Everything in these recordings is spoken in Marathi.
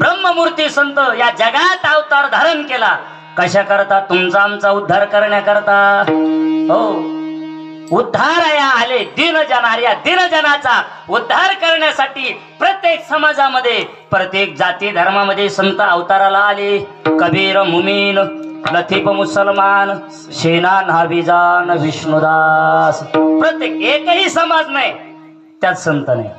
ब्रह्ममूर्ती संत या जगात अवतार धारण केला. कशा करता? तुमचा आमचा उद्धार करण्याकरता. हो. उद्धार या आले. दिन जनार या दिन जनाचा उद्धार करण्यासाठी प्रत्येक समाजामध्ये प्रत्येक जाती धर्मामध्ये संत अवताराला आले. कबीर मुमीन लथीप मुसलमान शेना नाभिजान विष्णुदास. प्रत्येक एकही समाज नाही त्यात संत नाही.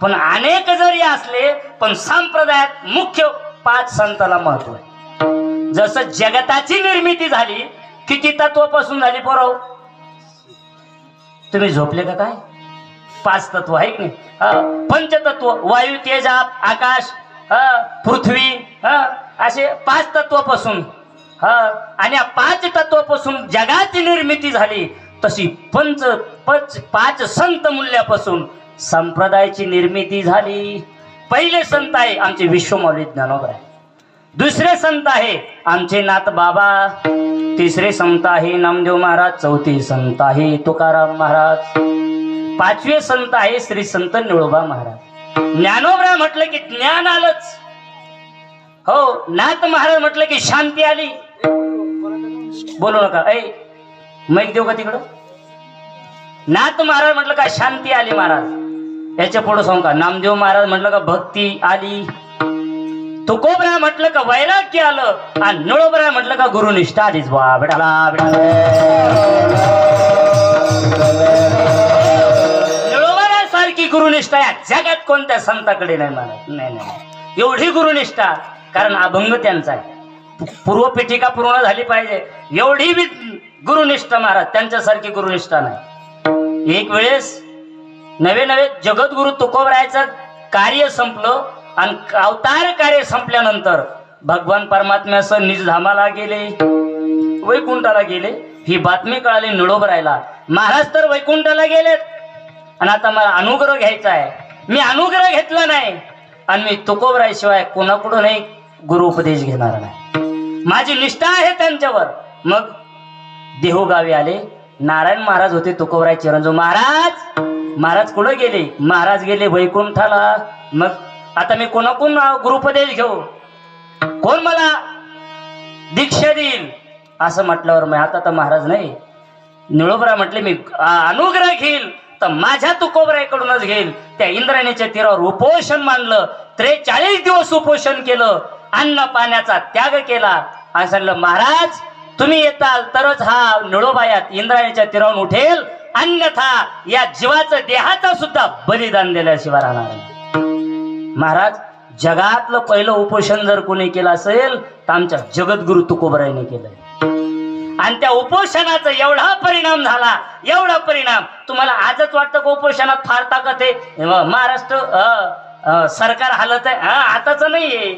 पण अनेक जरी असले पण संप्रदायात मुख्य पाच संताला महत्त्व आहे. जसं जगताची निर्मिती झाली किती तत्वापासून झाली पोराव हो? तुम्ही झोपले का काय? पाच तत्व आहे की नाही? पंचतत्व वायू तेज आकाश पृथ्वी असे पाच तत्वापासून. हा आणि या पाच तत्वापासून जगाची निर्मिती झाली तशी पंच पंच पाच संत मूल्यापासून संप्रदायाची निर्मिती झाली. पहिले संत आहे आमचे विश्वमौली ज्ञानोबा दुसरे संत आहे आमचे नाथ बाबा तिसरे संत आहे नामदेव महाराज. चौथे संत आहे तुकाराम महाराज. पाचवे संत आहे श्री संत निळोबा महाराज. ज्ञानोबरा म्हटलं की ज्ञान आलंच. हो नाथ महाराज म्हटलं की शांती आली. बोलू नका. ऐ मैक देऊ का तिकडं? नाथ महाराज म्हटलं का शांती आली महाराज. याच्यापुढे सांग का? नामदेव महाराज म्हटलं का भक्ती आली. तुकोबरा म्हटलं का वैराग्य आलं. आणि निळोबरा म्हटलं का गुरुनिष्ठा आलीच वा बिडाला निळोबरा सारखी गुरुनिष्ठा या जगात कोणत्या संताकडे नाही मला नाही नाही. एवढी गुरुनिष्ठा कारण अभंग त्यांचा आहे. पूर्वपीठिका पूर्ण झाली पाहिजे? एवढी बी गुरुनिष्ठा महाराज त्यांच्यासारखी गुरुनिष्ठा नाही. एक वेळेस नवे नवे जगद्गुरु तुकोबरायचं कार्य संपलं आणि अवतार कार्य संपल्यानंतर भगवान परमात्म्यासह निजधामाला गेले वैकुंठाला गेले. ही बातमी कळाली निळोबरायला. महाराज तर वैकुंठाला गेलेत. आणि आता मला अनुग्रह घ्यायचा आहे. मी अनुग्रह घेतला नाही. आणि मी तुकोबरायशिवाय कोणाकडूनही गुरु उपदेश घेणार नाही. माझी निष्ठा आहे त्यांच्यावर. मग देहूगावी आले. नारायण महाराज होते तुकोबराय चिरंजीव महाराज. महाराज कुठं गेले? महाराज गेले वैकुंठाला. मग आता मी कोणाकून गुरुपदेश घेऊ? कोण मला दीक्षा देईल? असं म्हटल्यावर मी आता तर महाराज नाही. निळोबरा म्हटले मी अनुग्रह घेईल तर माझ्या तुकोबराकडूनच घेईल. त्या इंद्राणीच्या तीरावर उपोषण मानलं त्रेचाळीस दिवस उपोषण केलं. अन्न पाण्याचा त्याग केला. आणि सांगलं महाराज तुम्ही येताल तरच हा निळोबायात इंद्राणीच्या तीरावरून उठेल अन्यथा या जीवाचं देहाचा सुद्धा बलिदान दिल्याशिवाय राहणार नाही. महाराज जगातलं पहिलं उपोषण जर कोणी केलं असेल तर आमच्या जगद्गुरु तुकोबरायने केलंय. आणि त्या उपोषणाचा एवढा परिणाम झाला एवढा परिणाम तुम्हाला आजच वाटतं का उपोषणात फार ताकद आहे? महाराष्ट्र सरकार हालत आहे. हा आताच नाहीये.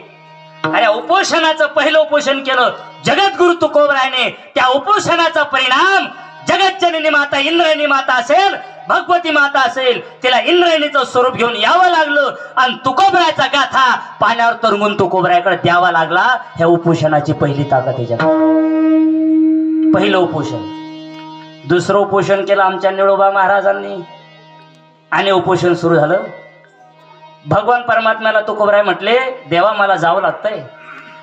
अरे उपोषणाचं पहिलं उपोषण केलं जगद्गुरु तुकोबरायने. त्या उपोषणाचा परिणाम जगतजननी माता इंद्रायणी माता असेल भगवती माता असेल तिला इंद्रायणीचं स्वरूप घेऊन यावं लागलं. आणि तुकोबऱ्याचा गाथा पाण्यावर तरंगून तुकोबऱ्याकडे द्यावा लागला. ह्या उपोषणाची पहिली ताकद आहे पहिलं उपोषण. दुसरं उपोषण केलं आमच्या निळोबा महाराजांनी. आणि उपोषण सुरू झालं. भगवान परमात्म्याला तुकोबराय म्हटले देवा मला जावं लागतंय.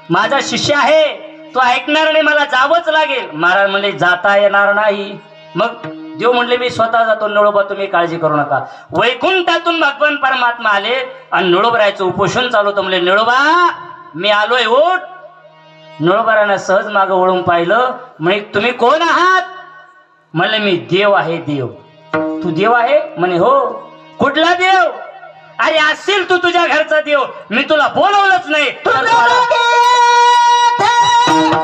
माझा शिष्य आहे. तो ऐकणार नाही मला जावंच लागेल. महाराज म्हणले जाता येणार नाही. मग देव म्हणले मी स्वतः जातो. निळोबा तुम्ही काळजी करू नका. वैकुंठातून भगवान परमात्मा आले आणि निळोबरायचं उपोषण चालू होतं. म्हणले निळोबा मी आलोय उठ. निळोबरानं सहज मागं वळून पाहिलं. म्हणे तुम्ही कोण आहात? म्हणले मी देव आहे देव. तू देव आहे? म्हणे हो. कुठला देव? अरे असेल तू तुझ्या घरचा देव. मी तुला बोलवलंच नाही. तर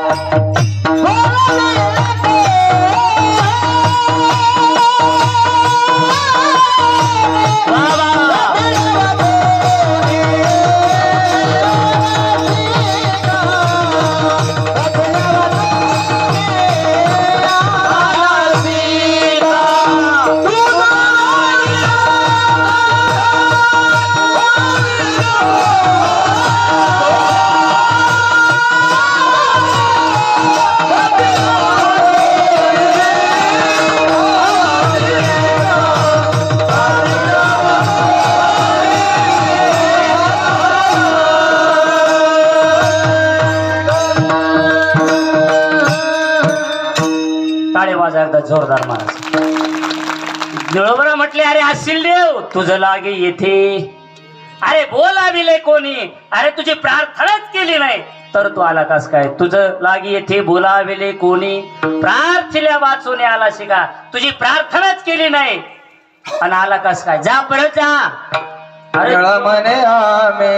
निळोबरा म्हटले अरे असशील देव तुझं लागे येथे. अरे बोला बिले कोणी. अरे तुझी प्रार्थनाच केली नाही. तर तू आला कस काय? तुझं लागी येथे बोलाविले कोणी. प्रार्थिल्या वाचून आला शिका. तुझी प्रार्थनाच केली नाही. आणि आला कस काय? जा परत जा. अरे म्हणे आमे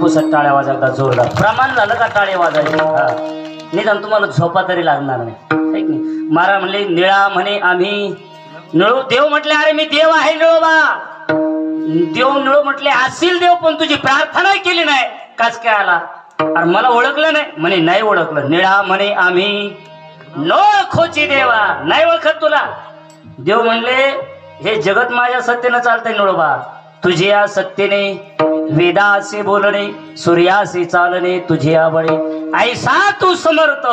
तू टाळ्या वाजवता जोरदार. प्रमाण झालं का टाळे वाजायचे निदान तुम्हाला झोपा तरी लागणार नाही. नाही? मारा म्हणले निळा म्हणे आम्ही. निळू देव म्हटले अरे मी देव आहे निळोबा. देव निळ म्हटले असेल देव पण तुझी प्रार्थना केली नाही. काच काय आला? अरे मला ओळखलं नाही. म्हणे नाही ओळखलं. निळा म्हणे आम्ही नो खोची देवा नाही ओळखत तुला. देव म्हणले हे जगत माझ्या सत्तेनं चालतंय निळोबा. तुझे या सत्तेने वेदासे बोलणे सूर्यासे चालणे तुझे आवडे. ऐसा तू समर्थ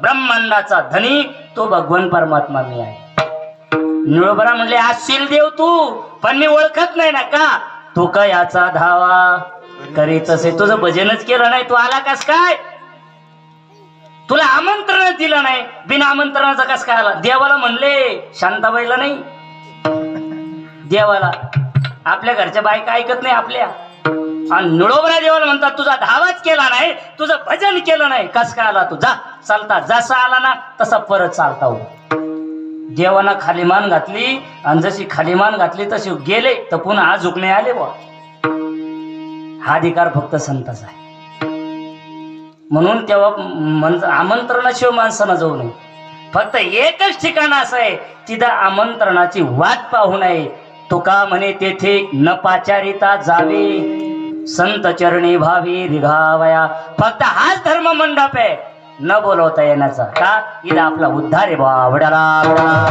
ब्रह्मांडाचा धनी तो भगवान परमात्मा मी आहे. निळोबरा म्हणले असशील देव तू पण मी ओळखत नाही ना का? तू का याचा धावा करीत असे? तुझं भजनच केलं नाही तू आला कस काय? तुला आमंत्रण दिलं नाही बिना आमंत्रणाचा कस काय आला? देवाला म्हणले शांताबाईला नाही. देवाला. आपल्या घरच्या बायका ऐकत नाही आपल्या. आणि निळोबरा देवाला म्हणतात तुझा धावाच केला नाही तुझं भजन केलं नाही. कस काय आला तू? जा चालता. जसा आला ना तसा परत चालता हो. देवाना खालीमान घातली आणि जशी खालीमान घातली तशी गेले तर पुन्हा आज झुकणे आले बा हा अधिकार फक्त संताचा आहे. म्हणून तेव्हा आमंत्रणाशिवाय माणसानं जाऊ नये. फक्त एकच ठिकाण असं आहे तिथं आमंत्रणाची वाट पाहू नये. तुका म्हणे तेथे न पाचारिता जावे. संत चरणी भावी रिघावया फक्त हाच धर्म मंडप आहे. न बोलवता येण्याचा. का? इथं आपला उद्धार आहे बा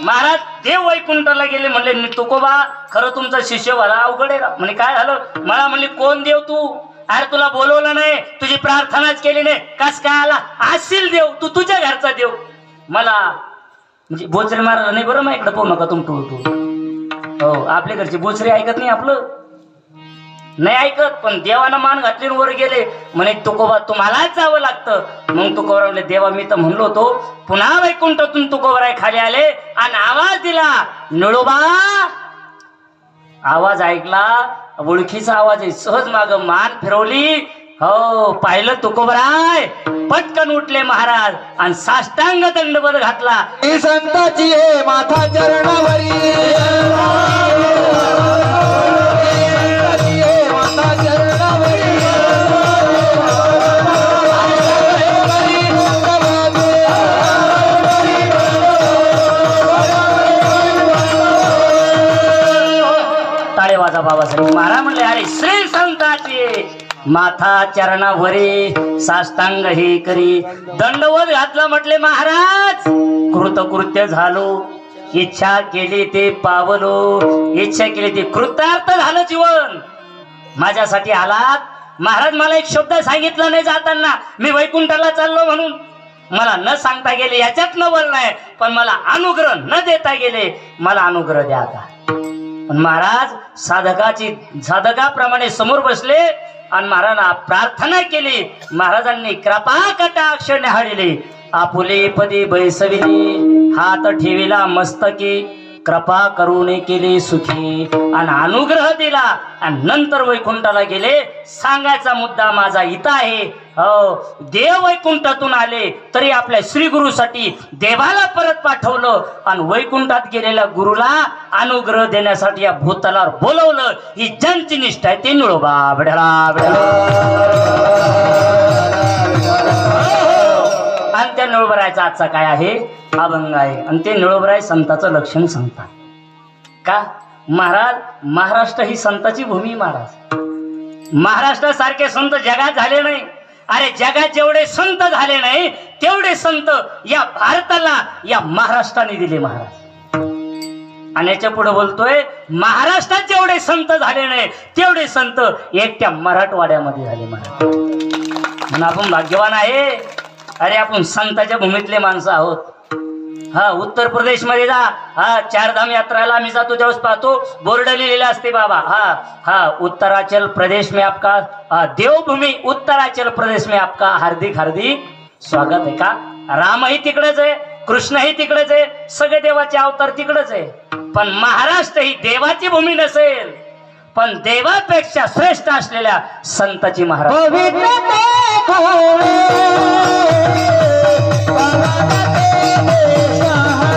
महाराज देव वैकुंठाला गेले म्हणले "नि तुकोबा खरं तुमचा शिष्य मला अवघड आहे म्हणे काय झालं? मला म्हणले कोण देव तू? अरे तुला बोलवलं नाही. तुझी प्रार्थनाच केली नाही. कस काय आला? असशील देव. तू तुझ्या घरचा देव. मला म्हणजे बोचरे महाराज नाही बरं माझ्याकडे पोहू नका तुम टू तू हो आपल्या घरचे बोचरे ऐकत नाही आपलं? नाही ऐकत पण देवानं मान घातली वर गेले. म्हणे तुकोबा तुम्हालाच जावं लागतं. मग तुकोबा म्हणले देवा मी तर म्हणलो होतो पुन्हा वैकुंठातून तुकोबराय खाली आले आणि आवाज दिला. नळोबा आवाज ऐकला. ओळखीचा आवाज आहे. सहज माग मान फिरवली. हो पाहिलं तुकोबराय. पटकन उठले महाराज आणि साष्टांग दंडबल घातला. संताची हे माथा चरणावरी. टाळे बाबासाहेब महाराज म्हणले अरे श्री संताचे माथा चरणावरी साष्टांग हे करी. दंडवत घातला म्हटले महाराज कृतकृत्य झालो. इच्छा केली ते पावलो. इच्छा केली ते कृतार्थ झालं जीवन. माझ्यासाठी आलात. महाराज मला एक शब्द सांगितला नाही जाताना. मी वैकुंठाला चाललो म्हणून. मला न सांगता गेले याच्यात न बोल नाही पण मला अनुग्रह न देता गेले. मला अनुग्रह द्या आता. महाराज साधकाची साधकाप्रमाणे समोर बसले आणि महाराजांना प्रार्थना केली. महाराजांनी कृपा कटाक्ष न्याहाळिले. आपुले पदी बैसविले हात ठेविला मस्तकी. कृपा करून केली सुखी आणि अनुग्रह दिला. आणि नंतर वैकुंठाला गेले. सांगायचा मुद्दा माझा इथं आहे. हो देव वैकुंठातून आले तरी आपल्या श्री गुरुसाठी देवाला परत पाठवलं आणि वैकुंठात गेलेल्या गुरुला अनुग्रह देण्यासाठी या भूतलावर बोलवलं. ही ज्यांची निष्ठा आहे ते निळोबा आणि त्या निळोबरायचा आजचा काय आहे? अभंग आहे. आणि ते निळोबराय संताचं लक्षण सांगतात. का? महाराज महाराष्ट्र ही संताची भूमी महाराज. महाराष्ट्रासारखे संत जगात झाले नाही. अरे जगात जेवढे संत झाले नाही तेवढे संत या भारताला या महाराष्ट्राने दिले महाराज. आणि याच्यापुढे बोलतोय महाराष्ट्रात जेवढे संत झाले नाही तेवढे संत एकट्या मराठवाड्यामध्ये झाले महाराज. म्हणून आपण भाग्यवान आहे. अरे आपण संताच्या भूमीतले माणसं आहोत. हा उत्तर प्रदेशमध्ये जा. हा चारधाम यात्राला आम्ही जातो त्यावेळेस पाहतो बोर्ड लिहिलेला असते बाबा. हा हा उत्तराचल प्रदेश में आपका हा, देवभूमी उत्तराचल प्रदेश में आपका हार्दिक हार्दिक स्वागत आहे का? रामही तिकडेच आहे कृष्णही तिकडेच आहे सगळे देवाचे अवतार तिकडेच आहे. पण महाराष्ट्र ही देवाची भूमी नसेल पण देवापेक्षा श्रेष्ठ असलेल्या संताची महाराज. ते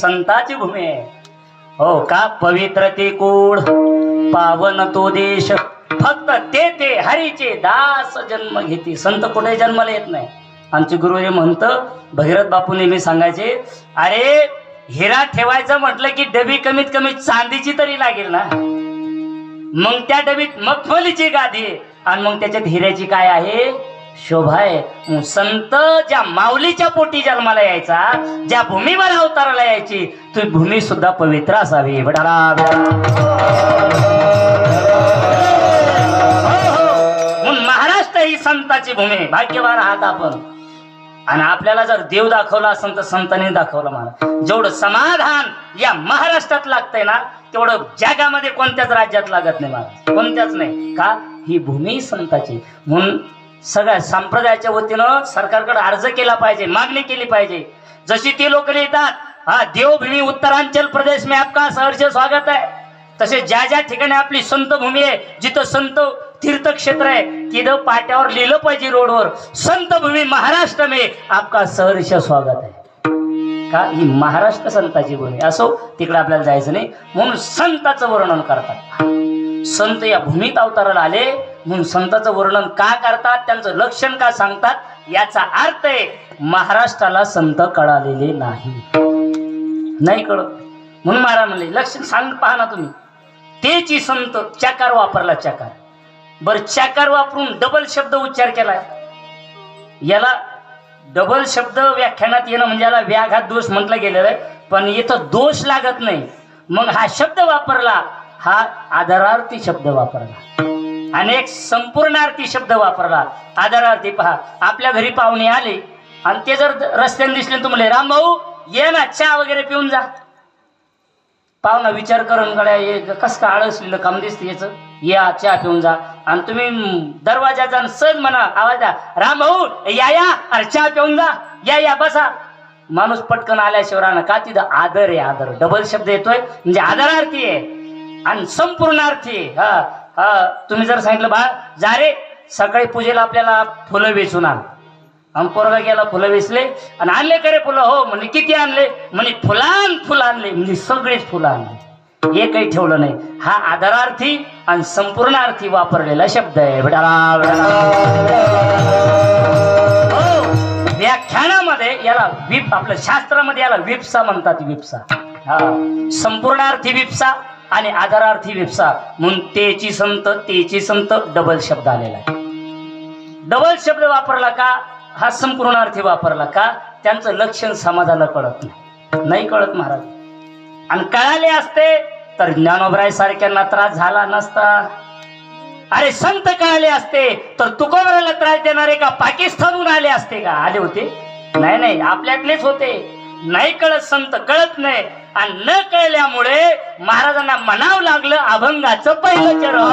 संताची भूमी आहे. हो का? पवित्र ते कूड पावन तो देश. फक्त ते ते हरीचे दास जन्म घेते. संत कुठे जन्माला येत नाही. आमचे गुरुजी म्हणत भगीरथ बापू नेहमी सांगायचे अरे हिरा ठेवायचं म्हटलं की डबी कमीत कमी चांदीची तरी लागेल ना. मग त्या डबीत मखमलीची गादी आणि मग त्याच्यात हिऱ्याची काय आहे? शोभा आहे संत ज्या माऊलीच्या पोटी जन्माला यायचा ज्या भूमीवर अवताराला यायची ती भूमी सुद्धा पवित्र असावी. बडारा हो, हो. महाराष्ट्र ही संताची भूमी भाग्यवान आहात आपण. आणि आपल्याला जर देव दाखवला असेल तर संतांनी दाखवलं मला. जेवढं समाधान या महाराष्ट्रात लागतंय ना तेवढं जगामध्ये कोणत्याच राज्यात लागत नाही मला कोणत्याच नाही. का? ही भूमी संताची म्हणून सगळ्या संप्रदायाच्या वतीनं सरकारकडे अर्ज केला पाहिजे मागणी केली पाहिजे. जशी ती लोक लिहितात हा देवभूमी उत्तरांचल प्रदेश में आपका सहर्ष स्वागत आहे तसे ज्या ज्या ठिकाणी आपली संत भूमी आहे जिथं संत तीर्थक्षेत्र आहे तिथं पाट्यावर लिहिलं पाहिजे रोडवर संत भूमी महाराष्ट्र में आपका सहर्ष स्वागत आहे का? ही महाराष्ट्र संताची भूमी. असो तिकडे आपल्याला जायचं नाही. म्हणून संताचं वर्णन करतात. संत या भूमीत अवताराला आले म्हणून संताचं वर्णन का करतात त्यांचं लक्षण का सांगतात याचा अर्थ आहे महाराष्ट्राला संत कळालेले नाही. नाही कळत. म्हणून महाराज म्हणले लक्षण सांग पहा ना तुम्ही. तेची संत चकार वापरला चकार. बर चकार वापरून डबल शब्द उच्चार केलाय याला डबल शब्द व्याख्यानात येणं म्हणजे याला व्याघात दोष म्हटलं गेलेलं आहे पण इथं दोष लागत नाही. मग हा शब्द वापरला हा आदरार्थी शब्द वापरला. आणि एक संपूर्णार्थी शब्द वापरला. आदरार्थी पहा आपल्या घरी पाहुणे आले. आणि ते जर रस्त्याने दिसले तुम्हाला राम भाऊ ये ना चहा वगैरे पिऊन जा. पाहुणा विचार करून गड्या कस का आळसलेलं काम दिसते याचं? या चहा पिऊन जा. आणि तुम्ही दरवाजा जाऊन सहज म्हणा आवाज द्या राम भाऊ या या अरे चहा पिऊन जा या या बसा. माणूस पटकन आल्याशिवाय राहणं का तिथं आदर आहे आदर. डबल शब्द येतोय. म्हणजे आदरार्थी आहे. आणि संपूर्णार्थी हा. हा तुम्ही जर सांगितलं बा जा रे सकाळी पूजेला आपल्याला फुलं वेचून आण. आणि पोरगा गेला फुलं वेचले आणि आणले करे फुलं? हो म्हणे किती आणले? म्हणे फुलान फुलं आणले म्हणजे सगळेच फुलं आणले. हे काही ठेवलं नाही. हा आदरार्थी आणि संपूर्ण अर्थी वापरलेला शब्द आहे. हो, व्याख्यानामध्ये याला विप आपलं शास्त्रामध्ये याला विप्सा म्हणतात विप्सा हा संपूर्णार्थी विप्सा आणि आधारार्थी विपसा म्हणून तेची संत तेची संत डबल शब्द आलेला आहे. डबल शब्द वापरला का? हा संपूर्णार्थी वापरला का? त्यांचं लक्षण समाजाला कळत नाही. नाही कळत महाराज. आणि कळाले असते तर ज्ञानोबराय सारख्यांना त्रास झाला नसता. अरे संत कळाले असते तर तुकोबराला त्रास देणारे का पाकिस्तानहून आले असते का? आले होते? नाही नाही आपल्यातलेच होते. नाही कळत संत कळत नाही. आणि न कळल्यामुळे महाराजांना म्हणावं लागलं अभंगाचं पहिलं चरण.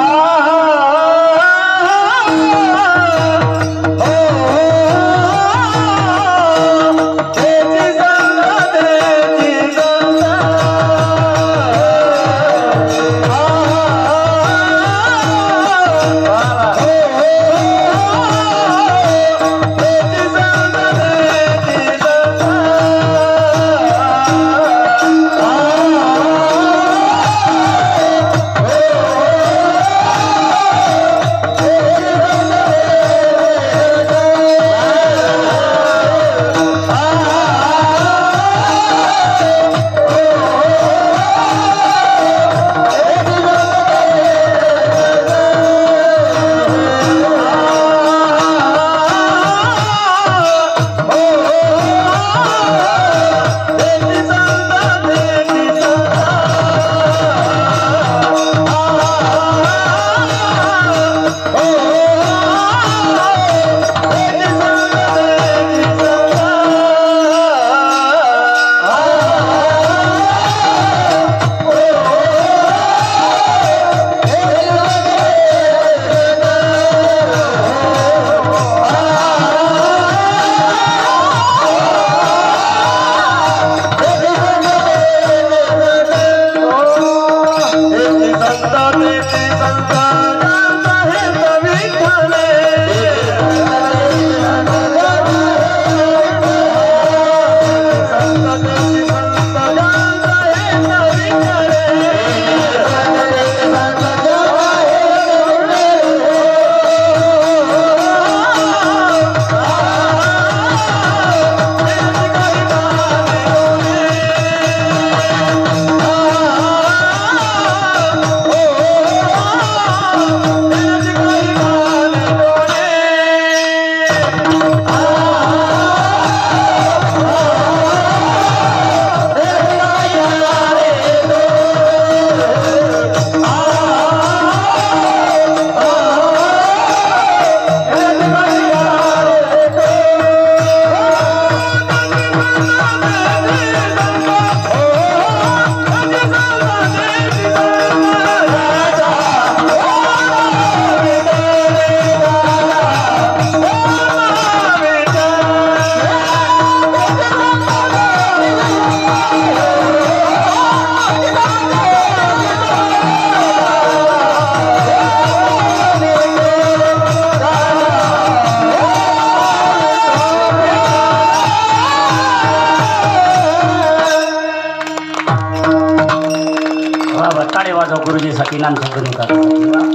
गुरुजीसाठी नाम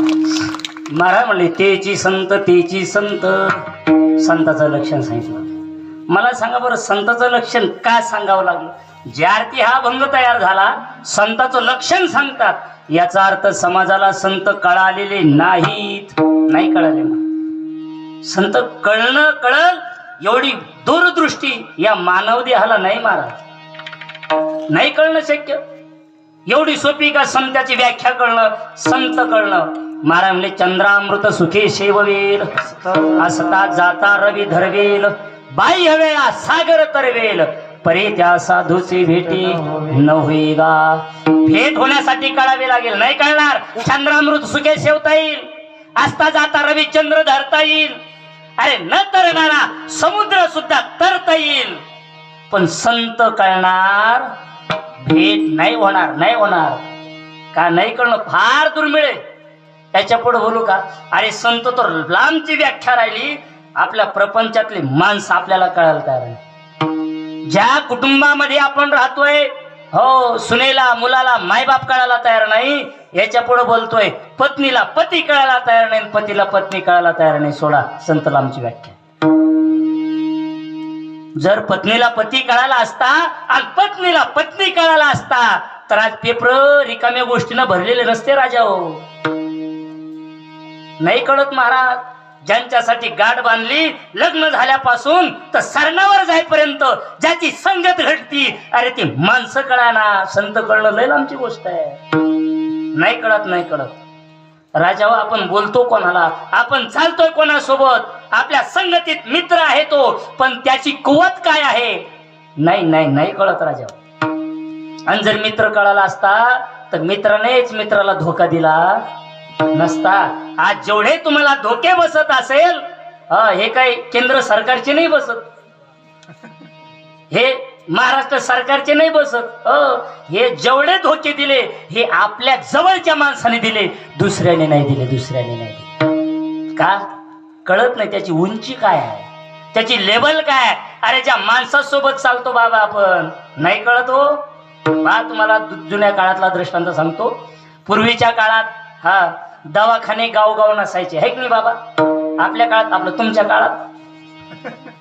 महाराज म्हणले तेची संत तेची संत. संताचं लक्षण सांगितलं. मला सांगा बरं संताचं लक्षण का सांगावं लागलं? ज्या अर्थी हा भंग तयार झाला संताचं लक्षण सांगतात. याचा अर्थ समाजाला संत कळालेले नाहीत. नाही कळाले. ना संत कळणं कळल एवढी दूरदृष्टी या मानव देहाला नाही महाराज नाही कळणं शक्य. एवढी सोपी का संताची व्याख्या कळणं संत कळणं महाराज म्हणले चंद्रामृत सुखे शेववेल असता जाता रवी धरवेल बाई हवेळा सागर तरवेल परे त्या साधूचे भेटी न होईगा. भेट होण्यासाठी कळावी लागेल नाही कळणार? चंद्रामृत सुखे शेवता येईल असता जाता रवी चंद्र धरता येईल. अरे न तरणारा समुद्र सुद्धा तरता येईल. पण संत कळणार? भेट नाही होणार नाही होणार. का नाही कळणं? फार दुर्मिळ आहे. त्याच्या पुढे बोलू का? अरे संत तर लांबची व्याख्या राहिली. आपल्या प्रपंचातली माणसं आपल्याला कळायला तयार नाही ज्या कुटुंबामध्ये आपण राहतोय हो सुनेला मुलाला मायबाप कळायला तयार नाही. याच्यापुढे बोलतोय पत्नीला पती कळायला तयार नाही पतीला पत्नी कळायला तयार नाही. सोडा संत लांबची व्याख्या. जर पत्नीला पती कळाला असता आणि पत्नीला पत्नी कळाला असता तर आज पेपर रिकाम्या गोष्टीनं भरलेले नसते राजा हो. नाही कळत महाराज ज्यांच्यासाठी गाठ बांधली लग्न झाल्यापासून तर सरणावर जाईपर्यंत ज्याची संगत घडती अरे ती माणसं कळाना संत कळणं लय लांबची गोष्ट आहे. नाही कळत नाही कळत. राजावा आपण बोलतो कोणाला? आपण चालतोय कोणासोबत? आपल्या संगतीत मित्र आहे तो पण त्याची कुवत काय आहे? नाही नाही नाही कळत राजा आणि जर मित्र कळाला असता तर मित्रानेच मित्राला धोका दिला नसता. आज जेवढे तुम्हाला धोके बसत असेल हे काही केंद्र सरकारचे नाही बसत. हे महाराष्ट्र सरकारचे नाही बसत. अ, हे जेवढे धोके दिले हे आपल्या जवळच्या माणसाने दिले. दुसऱ्याने नाही दिले दुसऱ्याने नाही दिले. का? कळत नाही त्याची उंची काय आहे. त्याची लेवल काय आहे? अरे ज्या माणसासोबत चालतो बाबा आपण. नाही कळत हो. बा तुम्हाला जुन्या काळातला दृष्टांत सांगतो. पूर्वीच्या काळात हा दवाखाने गावगाव नसायचे. है की नाही बाबा? आपल्या काळात आपलं तुमच्या काळात.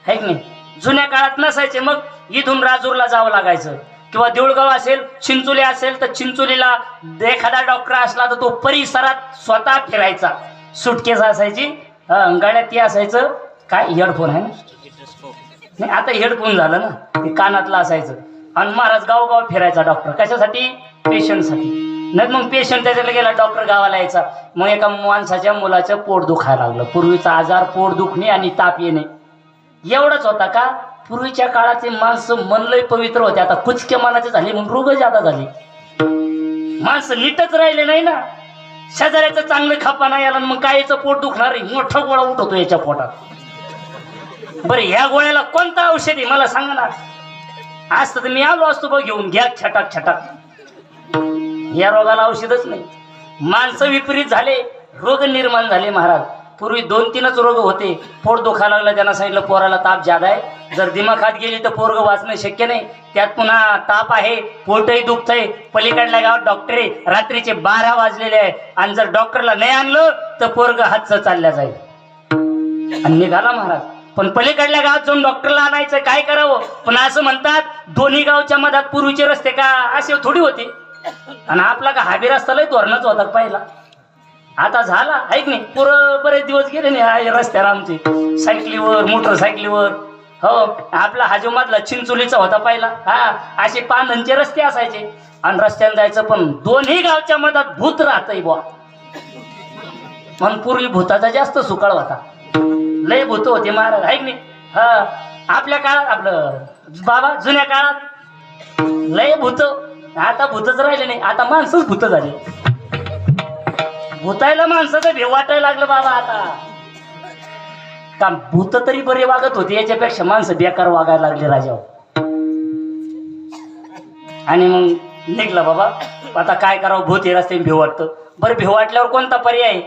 है की नाही? जुन्या काळात नसायचे मग इथून राजूरला जावं लागायचं. किंवा देऊळगाव असेल चिंचोली असेल तर चिंचोलीला एखादा डॉक्टर असला तर तो परिसरात स्वतः फिरायचा. सुटकेस असायची गाड्यात ते असायचं. काय हेडफोन आहे ना? नाही आता हेडफोन झालं ना ते कानातलं असायचं. आणि महाराज गावगाव फिरायचा डॉक्टर. कशासाठी? पेशंटसाठी. नाही मग पेशंट त्याच्याला गेला डॉक्टर गावाला यायचा. मग एका माणसाच्या मुलाचं पोट दुखायला लागलं. पूर्वीचा आजार पोट दुखणे आणि ताप येणे. एवढंच होता का? पूर्वीच्या काळाचे माणसं मनलय पवित्र होते. आता कुचक्या मनाचे झाले म्हणून रोग जादा झाले. माणसं नीटच राहिले नाही ना. शेजाऱ्याचं चांगलं खापा नाही आला मग कायचं पोट दुखणार. आहे मोठा गोळा उठवतो याच्या पोटात. बरं ह्या गोळ्याला कोणतं औषध आहे? मला सांगा ना. असतं तर मी आलो असतो बघ घेऊन. घ्या छटाक छटाक. या रोगाला औषधच नाही. माणसं विपरीत झाले रोग निर्माण झाले महाराज. पूर्वी दोन तीनच रोग होते. पोट दुखायला लागलं त्यांना सांगितलं पोराला ताप जादा आहे. जर दिमाखात गेली तर पोरग वाचणं शक्य नाही. त्यात पुन्हा ताप आहे पोटही दुखतंय. पलीकडल्या गावात डॉक्टर आहे. रात्रीचे बारा वाजलेले आहे. आणि जर डॉक्टरला नाही आणलं तर पोरग हातचं चालल्या जाईल. आणि निघाला महाराज. पण पलीकडल्या गावात जाऊन डॉक्टरला आणायचं काय करावं? पण असं म्हणतात दोन्ही गावच्या मधात पूर्वीचे रस्ते का? असे थोडी होते. आणि आपला का हाबी रस्ता लय धोरणाच होता पहिला? आता झाला ऐक नाही पुरं बरेच दिवस गेले नाही रस्त्यावर आमचे. सायकलीवर मोटरसायकलीवर. हो आपला हाजोमातला मधला चिंचोलीचा होता पहिला. हा असे पानांचे रस्ते असायचे. आणि रस्त्याने जायचं पण दोन्ही गावच्या मधात भूत राहतंय बुवा. म्हणून पूर्वी भूताचा जास्त सुकाळ होता. लय भूत होते महाराज ऐक नाही. हा आपल्या काळात आपलं बाबा जुन्या काळात लय भूत. आता भूतच राहिले नाही आता माणसंच भूत झाले. भूतायला माणसाचं भेव वाटायला लागलं बाबा आता. कारण भूत तरी बरे वागत होते याच्यापेक्षा माणसं बेकार वागायला लागले राजा आणि मग निघला बाबा. आता काय करावं भूत हे रस्त्याने भेव वाटतं. बरं भेव वाटल्यावर कोणता पर्याय?